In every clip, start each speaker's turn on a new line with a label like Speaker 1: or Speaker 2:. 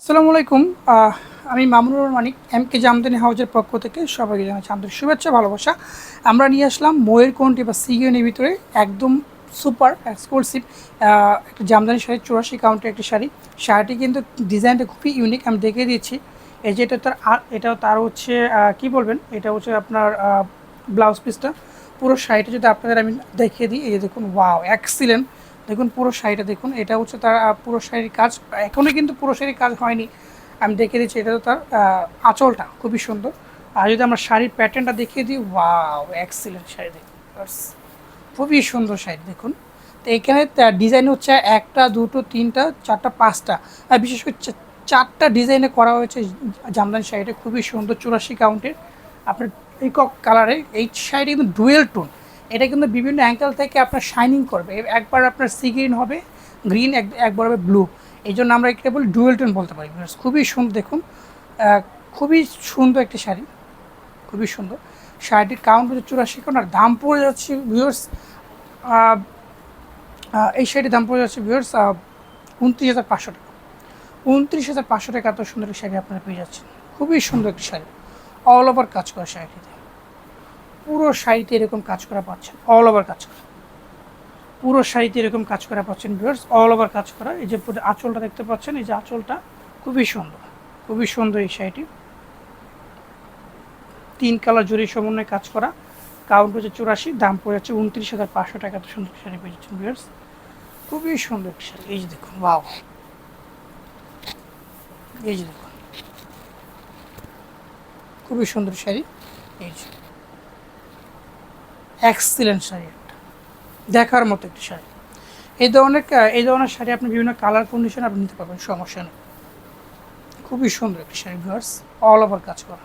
Speaker 1: আসসালামু আলাইকুম। আমি মামুনুর মানিক এম কে জামদানি হাউজের পক্ষ থেকে সবাইকে জানাচ্ছি আন্তরিক শুভেচ্ছা, ভালোবাসা। আমরা নিয়ে আসলাম ময়ের কোনটি বা সিগিয়নের ভিতরে একদম সুপার, এক্সক্লুসিভ একটা জামদানি শাড়ি, চুরাশি কাউন্টের একটি শাড়ি। শাড়িটি কিন্তু ডিজাইনটা খুবই ইউনিক, আমি দেখিয়ে দিয়েছি এই যে এটা তার এটাও তার হচ্ছে কি বলবেন? এটা হচ্ছে আপনার ব্লাউজ পিসটা। পুরো শাড়িটা যদি আপনাদের আমি দেখিয়ে দিই, এই দেখুন, ওয়াও, এক্সিলেন্ট। দেখুন, পুরো শাড়িটা দেখুন, এটা হচ্ছে তার পুরো শাড়ির কাজ এখনও কিন্তু পুরো শাড়ির কাজ হয়নি। আমি দেখে দিচ্ছি, এটা তো তার আঁচলটা খুবই সুন্দর। আর যদি আমরা শাড়ির প্যাটার্নটা দেখিয়ে দিই ওয়াও এক্সিলেন্ট শাড়ি দেখুন খুবই সুন্দর শাড়ি, দেখুন। তো এখানে ডিজাইন হচ্ছে একটা, দুটো, তিনটা, চারটা, পাঁচটা। আর বিশেষ করে চারটা ডিজাইনে করা হয়েছে জামদানি শাড়িটা, খুবই সুন্দর, চুরাশি কাউন্টের আপনার পিকক কালারে এই শাড়িটা কিন্তু ডুয়েল টোন এটা কিন্তু বিভিন্ন অ্যাঙ্গেল থেকে আপনার শাইনিং করবে। একবার আপনার সি গ্রিন হবে গ্রিন একবার হবে ব্লু এই জন্য আমরা এটা বলি ডুয়েল টোন বলতে পারি খুবই সুন্দর দেখুন খুবই সুন্দর একটি শাড়ি, খুবই সুন্দর। শাড়িটির কাউন্ট হচ্ছে চুরাশি কাউন্ট আর দাম পড়ে যাচ্ছে ভিউয়ার্স এই শাড়িটির দাম পড়ে যাচ্ছে ভিউয়ার্স উনত্রিশ হাজার পাঁচশো টাকা। উনত্রিশ হাজার পাঁচশো টাকা এত সুন্দর শাড়ি আপনারা পেয়ে যাচ্ছেন। খুবই সুন্দর একটি শাড়ি। অল ওভার কাজ করা শাড়িটিতে। পুরো শাড়িতে এরকম কাজ করা পাচ্ছেন অল ওভার কাজ করা। পুরো শাড়িতে এরকম কাজ করা পাচ্ছেন ভিউয়ার্স অল ওভার কাজ করা। এই যে আঁচলটা দেখতে পাচ্ছেন, এই যে আঁচলটা খুবই সুন্দর খুবই সুন্দর এই শাড়িটি তিন কালার জুড়ি সমন্বয়ে কাজ করা কাউন্ট হচ্ছে চুরাশি, দাম পড়ে যাচ্ছে উনত্রিশ হাজার পাঁচশো টাকা, এত সুন্দর শাড়ি পেয়ে যাচ্ছেন ভিউয়ার্স খুবই সুন্দর শাড়ি, এই যে দেখুন ওয়াও এই যে দেখুন, খুবই সুন্দর শাড়ি, এই যে। এক্সিলেন্ট শাড়ি একটা। দেখার মতো একটি শাড়ি। এই ধরনের এই ধরনের শাড়ি আপনি বিভিন্ন কালার কন্ডিশন আপনি নিতে পারবেন, সমস্যা নেই। খুবই সুন্দর একটি শাড়ি ভিউয়ার্স অল ওভার কাজ করা।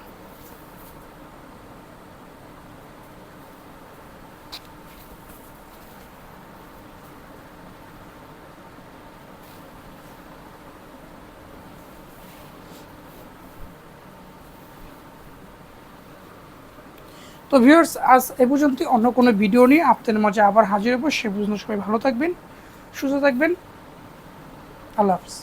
Speaker 1: তো ভিউয়ার্স, আজ এ পর্যন্ত অন্য কোনো ভিডিও নিয়ে আপনাদের মাঝে আবার হাজির হব। সে পর্যন্ত সবাই ভালো থাকবেন, সুস্থ থাকবেন। আল্লাহ হাফিজ।